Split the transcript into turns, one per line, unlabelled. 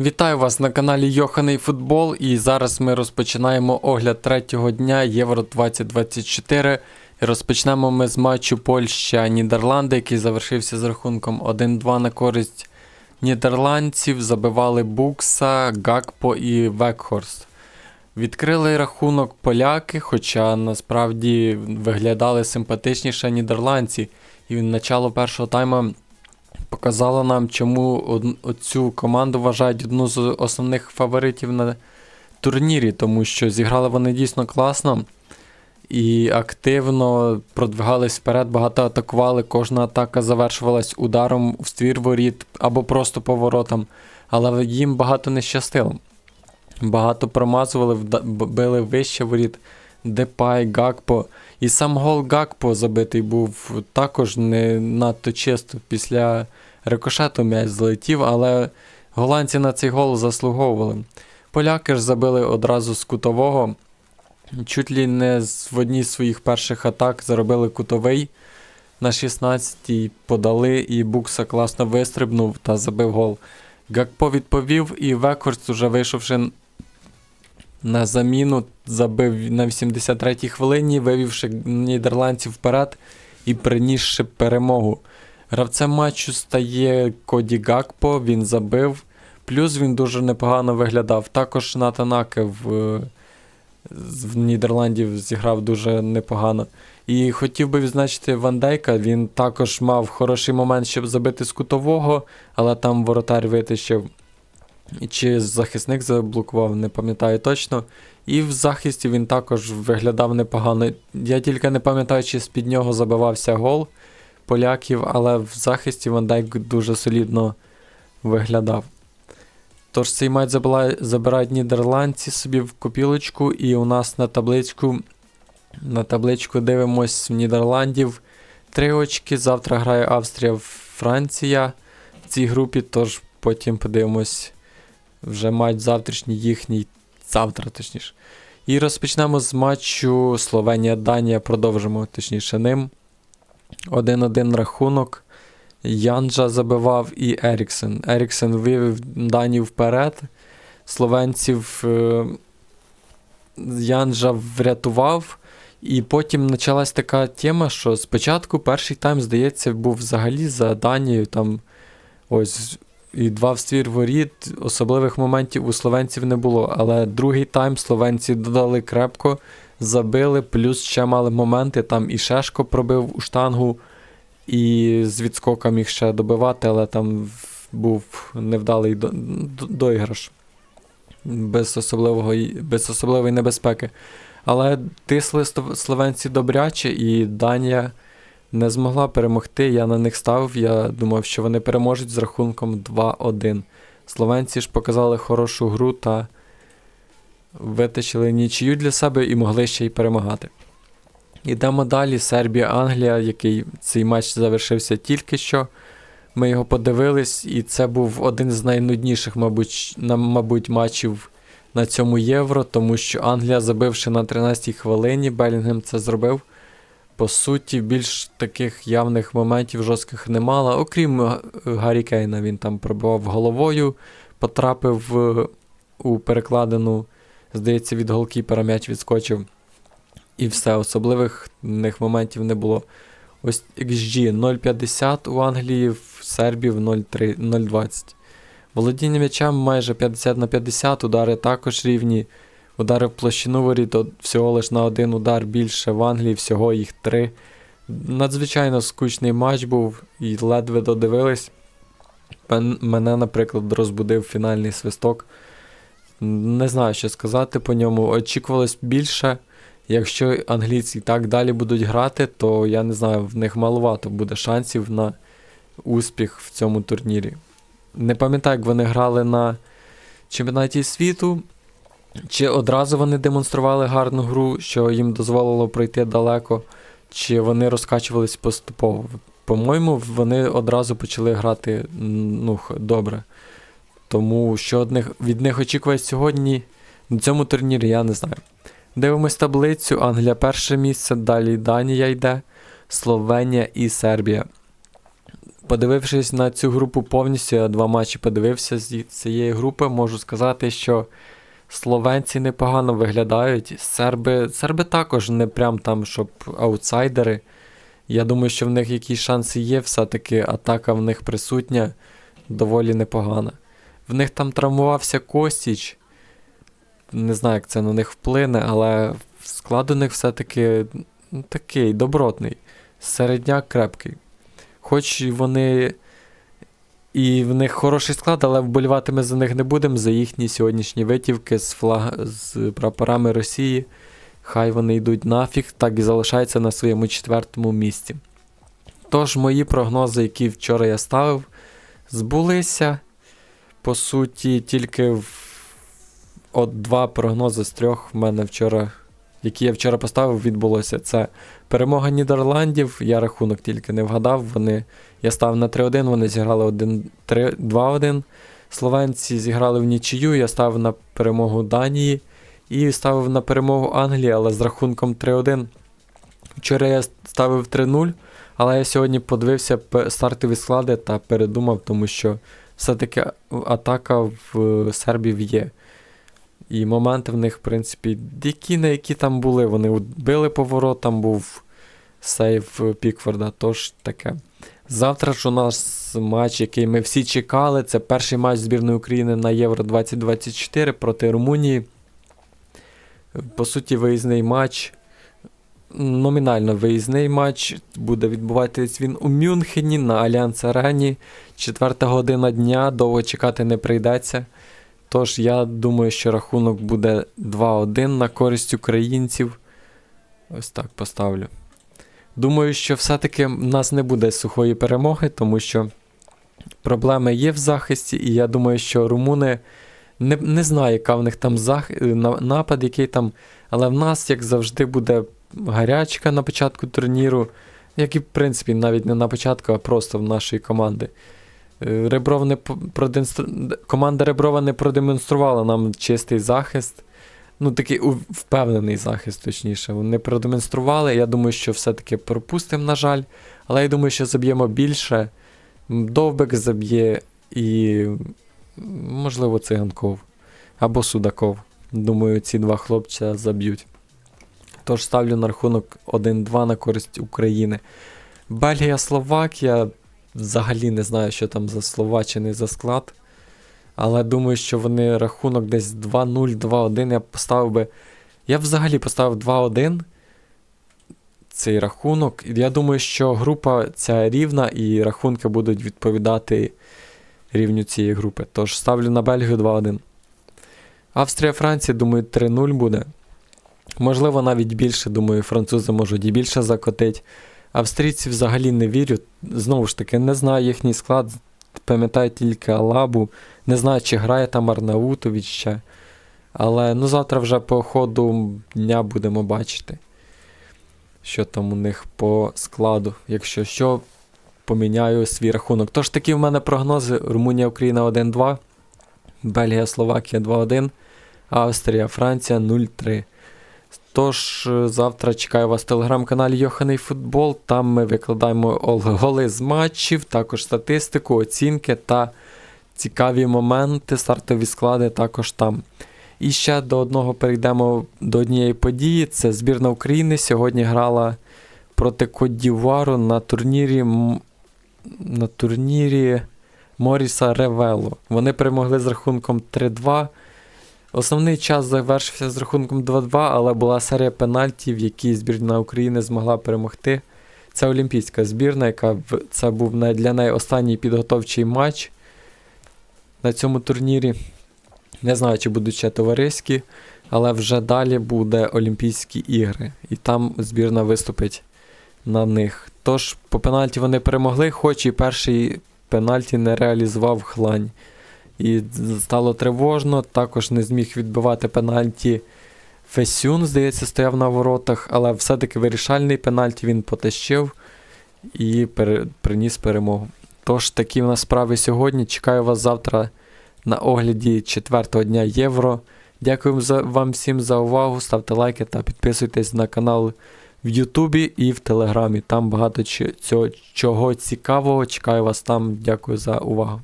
Вітаю вас на каналі Йоханий Футбол. І зараз ми розпочинаємо огляд третього дня Євро 2024. І розпочнемо ми з матчу Польща-Нідерланди, який завершився з рахунком 1-2 на користь нідерландців. Забивали Букса, Гакпо і Векхорст. Відкрили рахунок поляки, хоча насправді виглядали симпатичніше нідерландці. І начало першого тайма показало нам, чому цю команду вважають одну з основних фаворитів на турнірі, тому що зіграли вони дійсно класно і активно продвигались вперед, багато атакували. Кожна атака завершувалась ударом в ствір воріт або просто поворотом, але їм багато не щастило. Багато промазували, били вище воріт. Депай, Гакпо. І сам гол Гакпо забитий був також не надто чисто. Після рикошету м'яч злетів, але голландці на цей гол заслуговували. Поляки ж забили одразу з кутового. Чуть лі не в одній з своїх перших атак заробили кутовий на 16-й, подали, і Букса класно вистрибнув та забив гол. Гакпо відповів, і Векхорст, уже вийшовши на заміну, забив на 83-й хвилині, вивівши нідерландців вперед і принісши перемогу. Гравцем матчу стає Коді Гакпо, він забив. Плюс він дуже непогано виглядав. Також Натанаке в, в Нідерландів зіграв дуже непогано. І хотів би відзначити Ван Дейка, він також мав хороший момент, щоб забити з кутового, але там воротар витащив. Чи захисник заблокував, не пам'ятаю точно. І в захисті він також виглядав непогано. Я тільки не пам'ятаю, чи з-під нього забивався гол поляків, але в захисті Ван Дайк дуже солідно виглядав. Тож цей матч забирають нідерландці собі в копілочку, і у нас на табличку, на табличку дивимось в Нідерландів. Три очки. Завтра грає Австрія, Франція в цій групі, тож потім подивимось вже матч завтрашній їхній, завтра точніше. І розпочнемо з матчу Словенія-Данія, продовжимо точніше ним. 1-1 рахунок. Янджа забивав і Еріксен. Еріксен вивів Данію вперед. Словенців е, Янджа врятував. І потім почалась така тема, що спочатку перший тайм, здається, був взагалі за Данією. Там ось і два в ствір воріт. Особливих моментів у словенців не було. Але другий тайм словенці додали крепко, забили, плюс ще мали моменти. Там і Шешко пробив у штангу, і з відскока міг ще добивати, але там був невдалий до- до- доіграш. Без, особливого, без особливої небезпеки. Але тисли словенці добряче, і Данія не змогла перемогти. Я на них ставив. Я думав, що вони переможуть з рахунком 2-1. Словенці ж показали хорошу гру та витащили нічию для себе і могли ще й перемагати. Ідемо далі. Сербія-Англія, який цей матч завершився тільки що. Ми його подивились, і це був один з найнудніших, мабуть, мабуть, матчів на цьому євро, тому що Англія, забивши на 13-й хвилині, Белінгем це зробив. По суті, більш таких явних моментів жорстких не мало. Окрім е, Гаррі Кейна, він там пробивав головою, потрапив у перекладину, здається, від голкіпера м'яч відскочив. І все, особливих них моментів не було. Ось XG 0,50 у Англії, в Сербії в 0,3 0,20. Володіння м'ячем майже 50 на 50, удари також рівні. Удари в площину воріт всього лиш на один удар більше в Англії, всього їх три. Надзвичайно скучний матч був і ледве додивились. Мене, наприклад, розбудив фінальний свисток. Не знаю, що сказати по ньому. Очікувалось більше. Якщо англійці так далі будуть грати, то я не знаю, в них маловато буде шансів на успіх в цьому турнірі. Не пам'ятаю, як вони грали на чемпіонаті світу. Чи одразу вони демонстрували гарну гру, що їм дозволило пройти далеко, чи вони розкачувались поступово. По-моєму, вони одразу почали грати ну, добре. Тому що од них- від них очікувати сьогодні на цьому турнірі, я не знаю. Дивимось таблицю. Англія перше місце, далі Данія йде, Словенія і Сербія. Подивившись на цю групу повністю, я два матчі подивився з цієї групи, можу сказати, що словенці непогано виглядають. Серби, серби також не прям там, щоб аутсайдери. Я думаю, що в них якісь шанси є, все-таки атака в них присутня доволі непогана. В них там травмувався Костіч. Не знаю, як це на них вплине, але склад у них все-таки ну, такий добротний. Середняк крепкий. Хоч вони і в них хороший склад, але вболівати ми за них не будемо, за їхні сьогоднішні витівки з, флаг... з прапорами Росії. Хай вони йдуть нафіг, так і залишаються на своєму четвертому місці. Тож, мої прогнози, які вчора я ставив, збулися. По суті, тільки в... от два прогнози з трьох в мене вчора, які я вчора поставив, відбулося. Це перемога Нідерландів. Я рахунок тільки не вгадав. Вони... Я став на 3-1, вони зіграли 2-1. Словенці зіграли в нічию, я ставив на перемогу Данії і ставив на перемогу Англії, але з рахунком 3-1. Вчора я ставив 3-0, але я сьогодні подивився стартові склади та передумав, тому що все-таки атака в Сербії є. І моменти в них, в принципі, які на які там були. Вони били поворот, там був сейв Пікфорда, тож таке. Завтра ж у нас матч, який ми всі чекали. Це перший матч збірної України на Євро 2024 проти Румунії. По суті, виїзний матч. Номінально виїзний матч. Буде відбуватись він у Мюнхені на Альянс Арені. Четверта година дня, довго чекати не прийдеться. Тож, я думаю, що рахунок буде 2-1 на користь українців. Ось так поставлю. Думаю, що все-таки в нас не буде сухої перемоги, тому що проблеми є в захисті, і я думаю, що румуни не не знаю, яка в них там зах... напад, який там. Але в нас, як завжди, буде гарячка на початку турніру, як і, в принципі, навіть не на початку, а просто в нашої команди. Е, Ребров не продемонстру... Команда Реброва не продемонструвала нам чистий захист. Ну, такий впевнений захист, точніше. Вони продемонстрували. Я думаю, що все-таки пропустимо, на жаль. Але я думаю, що заб'ємо більше. Довбек заб'є і, можливо, циганков. Або Судаков. Думаю, ці два хлопця заб'ють. Тож ставлю на рахунок 1-2 на користь України. Бельгія, Словакія. Взагалі не знаю, що там за Словаччини за склад. Але думаю, що вони рахунок десь 2-0, 2-1. Я поставив би. Я взагалі поставив 2-1 цей рахунок. Я думаю, що група ця рівна і рахунки будуть відповідати рівню цієї групи. Тож ставлю на Бельгію 2-1. Австрія, Франція, думаю, 3-0 буде. Можливо, навіть більше, думаю, французи можуть і більше закотити. Австрійці взагалі не вірю. Знову ж таки, не знаю їхній склад. Пам'ятаю тільки Алабу. Не знаю, чи грає там Арнаутович ще. Але ну, завтра вже по ходу дня будемо бачити, що там у них по складу. Якщо що, поміняю свій рахунок. Тож такі в мене прогнози: Румунія, Україна 1-2, Бельгія, Словакія 2-1, Австрія, Франція 0-3. Тож, завтра чекаю вас в телеграм-каналі Йоханий Футбол. Там ми викладаємо голи з матчів, також статистику, оцінки та цікаві моменти, стартові склади також там. І ще до одного перейдемо до однієї події. Це збірна України. Сьогодні грала проти Кодівару на турнірі на турнірі Моріса Ревело. Вони перемогли з рахунком 3-2. Основний час завершився з рахунком 2-2, але була серія пенальтів, які збірна України змогла перемогти. Це олімпійська збірна, яка це був для неї останній підготовчий матч на цьому турнірі. Не знаю, чи будуть ще товариські, але вже далі буде Олімпійські ігри. І там збірна виступить на них. Тож, по пенальті вони перемогли, хоч і перший пенальті не реалізував хлань. І стало тривожно, також не зміг відбивати пенальті. Фесюн, здається, стояв на воротах, але все-таки вирішальний пенальті він потащив і пере... приніс перемогу. Тож, такі в нас справи сьогодні. Чекаю вас завтра на огляді четвертого дня Євро. Дякую вам всім за увагу. Ставте лайки та підписуйтесь на канал в Ютубі і в Телеграмі. Там багато чого цікавого. Чекаю вас там. Дякую за увагу.